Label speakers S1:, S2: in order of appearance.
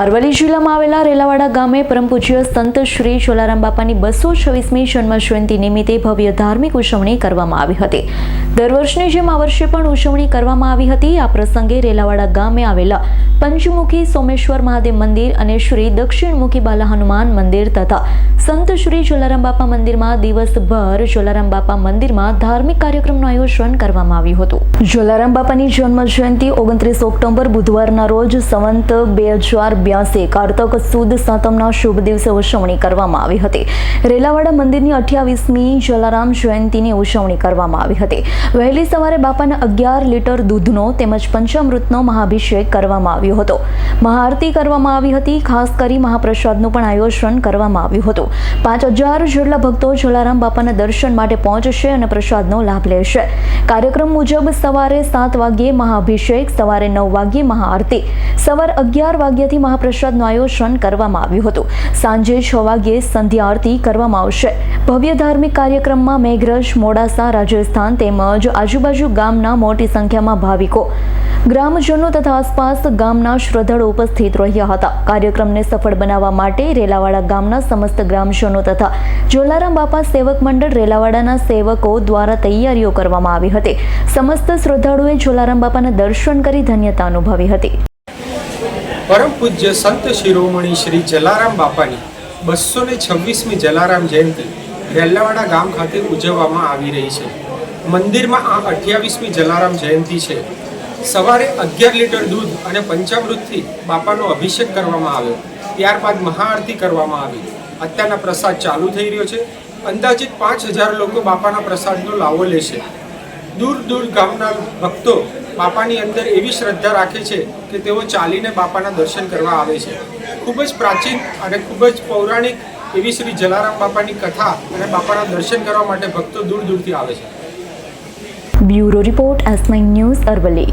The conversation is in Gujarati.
S1: અરવલ્લી જિલ્લામાં આવેલા રેલાવાડા ગામે પરમ પૂજ્ય સંત શ્રી ચોલારામ બાપાની બસો છવ્વીસમી જન્મ જયંતિ નિમિત્તે ભવ્ય ધાર્મિક ઉજવણી કરવામાં આવી હતી. દર વર્ષની જેમ આ વર્ષે પણ ઉજવણી કરવામાં આવી હતી. આ પ્રસંગે રેલાવાડા ગામે આવેલા પંચમુખી સોમેશ્વર મહાદેવ મંદિર અને શ્રી દક્ષિણમુખી બાલા હનુમાન મંદિર તથા સંત શ્રી ચોલારામ બાપા મંદિરમાં દિવસભર ચોલારામ બાપા મંદિરમાં ધાર્મિક કાર્યક્રમનું આયોજન કરવામાં આવ્યું હતું. જોલારામ બાપાની જન્મ જયંતિ ઓગણત્રીસ ઓક્ટોબર બુધવારના રોજ સંવંત બે હજાર બ્યાસી કારતક સુદ સાતમના શુભ દિવસે ઉજવણી કરવામાં આવી હતી. રેલાવાડા મંદિરની અઠ્યાવીસમી જલારામ જયંતિની ઉજવણી કરવામાં આવી હતી. વહેલી સવારે બાપાના અગિયાર લીટર દૂધનો તેમજ પંચામૃતનો મહાભિષેક કરવામાં આવ્યો હતો. મહાઆરતી કરવામાં આવી હતી, ખાસ કરી મહાપ્રસાદનું પણ આયોજન કરવામાં આવ્યું હતું. પાંચ હજાર જેટલા ભક્તો જલારામ બાપાના દર્શન માટે પહોંચશે અને પ્રસાદનો લાભ લેશે. કાર્યક્રમ મુજબ સવારે સાત વાગ્યે મહાઅભિષેક સવારે નવ વાગ્યે મહાઆરતી, સવાર અગિયાર વાગ્યાથી મહાપ્રસાદનું આયોજન કરવામાં આવ્યું હતું. સાંજે છ વાગ્યે સંધ્યા આરતી કરવામાં આવશે. ભવ્ય ધાર્મિક કાર્યક્રમમાં મેઘરજ, મોડાસા, રાજસ્થાન તેમજ આજુબાજુ ગામના મોટી સંખ્યામાં ભાવિકો ગ્રામજનો તથા આસપાસ ગામના શ્રદ્ધાળુ ઉપસ્થિત રહ્યા હતા. કાર્યક્રમને સફળ બનાવવા માટે રેલાવાડા ગામના સમસ્ત ગ્રામજનો તથા જોલારામ બાપા સેવક મંડળ રેલાવાડાના સેવકો દ્વારા તૈયારીઓ કરવામાં આવી હતી. સમસ્ત શ્રદ્ધાળુએ જોલારામ બાપાના દર્શન કરી ધન્યતા અનુભવી હતી.
S2: પરમ પૂજ્ય સંત શિરોમણી શ્રી જલારામ બાપાની બસો ને છવ્વીસમી જલારામ જયંતિ રેલાવાડા ગામ ખાતે ઉજવવામાં આવી રહી છે. મંદિરમાં આ અઠ્યાવીસમી જલારામ જયંતિ છે. સવારે અગિયાર લીટર દૂધ અને પંચામૃતથી બાપાનો અભિષેક કરવામાં આવ્યો. ત્યારબાદ મહાઆરતી કરવામાં આવી. અત્યારના પ્રસાદ ચાલુ થઈ રહ્યો છે. અંદાજિત પાંચ હજાર લોકો બાપાના પ્રસાદનો લાવો લેશે. દૂર દૂર ગામના ભક્તો બાપાની અંદર એવી શ્રદ્ધા રાખે છે કે તેઓ ચાલીને બાપાના દર્શન કરવા આવે છે. ખૂબ જ પ્રાચીન અને ખૂબ જ પૌરાણિક એવી શ્રી જલારામ બાપાની કથા અને બાપાના દર્શન કરવા માટે ભક્તો દૂર દૂરથી આવે છે.
S1: Bureau report S news Aravalli.